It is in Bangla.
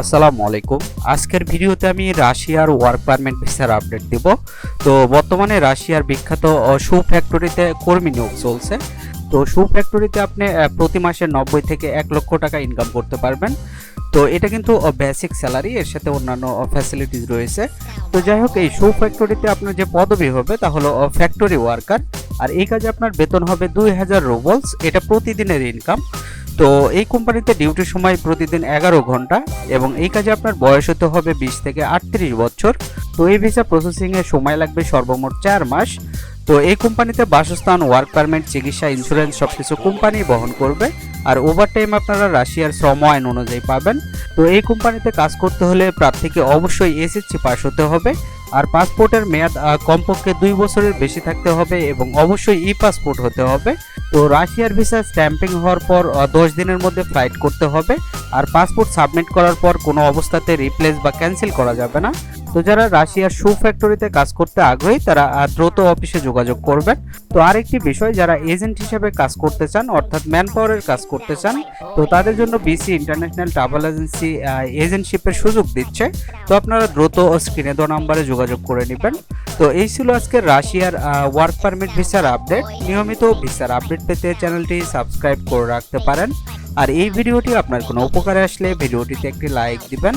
আসসালামু আলাইকুম। আজকের ভিডিওতে আমি রাশিয়ার ওয়ার্ক পারমিট ভিসার আপডেট দিব। তো বর্তমানে রাশিয়ার বিখ্যাত শু ফ্যাক্টরিতে কর্মী নিয়োগ চলছে। তো শু ফ্যাক্টরিতে আপনি প্রতি মাসে নব্বই থেকে এক লক্ষ টাকা ইনকাম করতে পারবেন। তো এটা কিন্তু বেসিক স্যালারি এর সাথে অন্যান্য ফ্যাসিলিটিস রয়েছে। তো যাই হোক, এই শু ফ্যাক্টরিতে আপনার যে পদবি হবে, তা হলো ফ্যাক্টরি ওয়ার্কার আর এই কাজে আপনার বেতন হবে দুই হাজার রুবলস এটা প্রতিদিনের ইনকাম তো এই কোম্পানিতে ডিউটির সময় প্রতিদিন এগারো ঘণ্টা এবং এই কাজে আপনার বয়স হতে হবে বিশ থেকে আটত্রিশ বছর। তো এই ভিসা প্রসেসিংয়ে সময় লাগবে সর্বমোট চার মাস। তো এই কোম্পানিতে বাসস্থান ওয়ার্ক পারমিট চিকিৎসা ইন্স্যুরেন্স সবকিছু কোম্পানি বহন করবে। আর ওভার টাইম আপনারা রাশিয়ার শ্রম আইন অনুযায়ী পাবেন। তো এই কোম্পানিতে কাজ করতে হলে প্রার্থীকে অবশ্যই এসএসসি পাস হতে হবে। আর পাসপোর্টের মেয়াদ কমপক্ষে দুই বছরের বেশি থাকতে হবে এবং অবশ্যই ই পাসপোর্ট হতে হবে। তো রাশিয়ার ভিসা স্ট্যাম্পিং হওয়ার পর দশ দিনের মধ্যে ফ্লাইট করতে হবে। আর পাসপোর্ট সাবমিট করার পর কোনো অবস্থাতে রিপ্লেস বা ক্যান্সেল করা যাবে না। তো যারা রাশিয়ার শু ফ্যাক্টরিতে কাজ করতে আগ্রহী, তারা দ্রুত অফিসে যোগাযোগ করবেন। তো আরেকটি বিষয়, যারা এজেন্ট হিসেবে কাজ করতে চান, অর্থাৎ ম্যান পাওয়ারের কাজ করতে চান, তো তাদের জন্য বিসি ইন্টারন্যাশনাল ট্রাভেল এজেন্সি এজেন্টশিপের সুযোগ দিচ্ছে। তো আপনারা দ্রুত স্ক্রিনে দেওয়া নাম্বারে যোগাযোগ করে নেবেন। তো এই ছিল আজকে রাশিয়ার ওয়ার্ক পারমিট ভিসার আপডেট নিয়মিত ভিসার আপডেট পেতে চ্যানেলটি সাবস্ক্রাইব করে রাখতে পারেন। আর এই ভিডিওটি আপনার কোনো উপকারে আসলে, ভিডিওটিতে একটি লাইক দিবেন।